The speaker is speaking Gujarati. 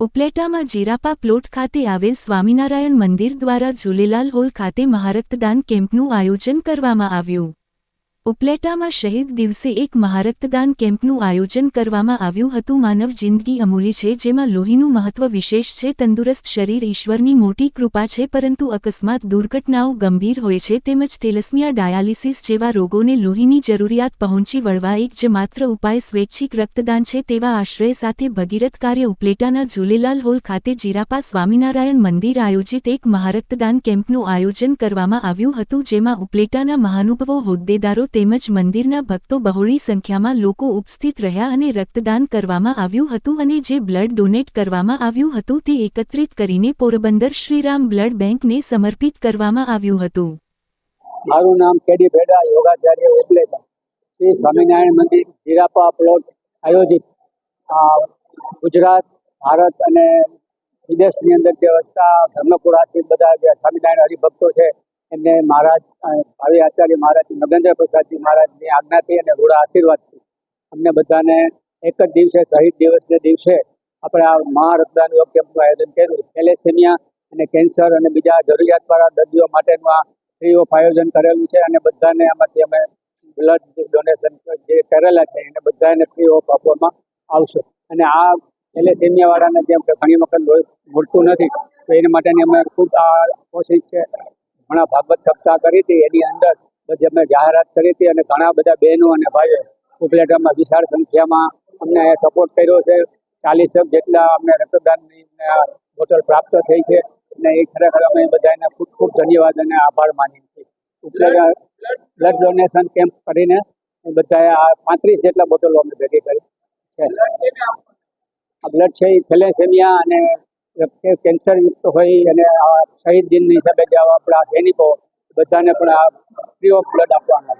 ઉપલેટામાં જીરાપા પ્લોટ ખાતે આવેલ સ્વામિનારાયણ મંદિર દ્વારા ઝૂલેલાલ હોલ ખાતે મહારક્તદાન કેમ્પનું આયોજન કરવામાં આવ્યું. ઉપલેટામાં શહીદ દિવસે એક મહારક્તદાન કેમ્પનું આયોજન કરવામાં આવ્યું હતું. માનવ જિંદગી અમૂલી છે, જેમાં લોહીનું મહત્વ વિશેષ છે. તંદુરસ્ત શરીર ઈશ્વરની મોટી કૃપા છે, પરંતુ અકસ્માત, દુર્ઘટનાઓ ગંભીર હોય છે. તેમજ તેલસ્મિયા ડાયાલિસિસ જેવા રોગોને લોહીની જરૂરિયાત પહોંચી વળવા એક જ માત્ર ઉપાય સ્વૈચ્છિક રક્તદાન છે. તેવા આશ્રય સાથે ભગીરથ કાર્ય ઉપલેટાના ઝૂલેલાલ હોલ ખાતે જીરાપા સ્વામિનારાયણ મંદિર આયોજિત એક મહારક્તદાન કેમ્પનું આયોજન કરવામાં આવ્યું હતું, જેમાં ઉપલેટાના મહાનુભવો હોદ્દેદારો તેમજ મંદિરના ભક્તો બહોળી સંખ્યામાં લોકો ઉપસ્થિત રહ્યા અને રક્તદાન કરવામાં આવ્યું હતું અને જે બ્લડ ડોનેટ કરવામાં આવ્યું હતું તે એકત્રિત કરીને પોરબંદર શ્રીરામ બ્લડ બેંકને સમર્પિત કરવામાં આવ્યું હતું. મારું નામ કેડી ભેડા, યોગાચાર્ય ઉપલેટા. શ્રી સ્વામિનારાયણ મંદિર, જીરાપા પ્લોટ આયોજિત. ગુજરાત, ભારત અને વિદેશની અંદર જે વસતા ધર્મપુરાથી બધા જે સ્વામિનારાયણ હરિભક્તો છે એમને મહારાજ ભાવિ આચાર્ય મહારાજ નગેન્દ્ર પ્રસાદજી મહારાજની આજ્ઞાથી અને રૂડા આશીર્વાદથી અમને બધાને એક જ દિવસે શહીદ દિવસને દિવસે આપણે આ મહારક્તદાન યોગ આયોજન કર્યું. થેલેસેમિયા અને કેન્સર અને બીજા જરૂરિયાતવાળા દર્દીઓ માટેનું આ ફ્રી ઓફ આયોજન કરેલું છે અને બધાને આમાંથી અમે બ્લડ ડોનેશન જે કરેલા છે એને બધાને ફ્રી ઓફ આપવામાં આવશે. અને આ થેલેસેમિયાવાળાને જેમ કે ઘણી વખત મળતું નથી, તો એના માટેની અમે ખૂબ આ કોશિશ છે ઘણા ભાગવત સપ્તાહ કરી હતી. એની અંદર બધી અમે જાહેરાત કરી હતી અને ઘણા બધા બહેનો અને ભાઈઓ ઉપલેટામાં વિશાળ સંખ્યામાં અમને સપોર્ટ કર્યો છે. ચાલીસ જેટલા અમને રક્તદાનની બોટલ પ્રાપ્ત થઈ છે અને એ ખરેખર અમે બધાને ખૂબ ખૂબ ધન્યવાદ અને આભાર માનીએ છીએ. ઉપલેટા બ્લડ ડોનેશન કેમ્પ કરીને બધાએ આ પાંત્રીસ જેટલા બોટલો અમે ભેગી કરી છે. આ બ્લડ છે એ થેલેસેમિયા અને કેન્સર યુક્ત હોય અને શહીદ દિન હિસાબે જે આપણા સૈનિકો બધાને પણ આ ફ્રી ઓફ બ્લડ આપવાના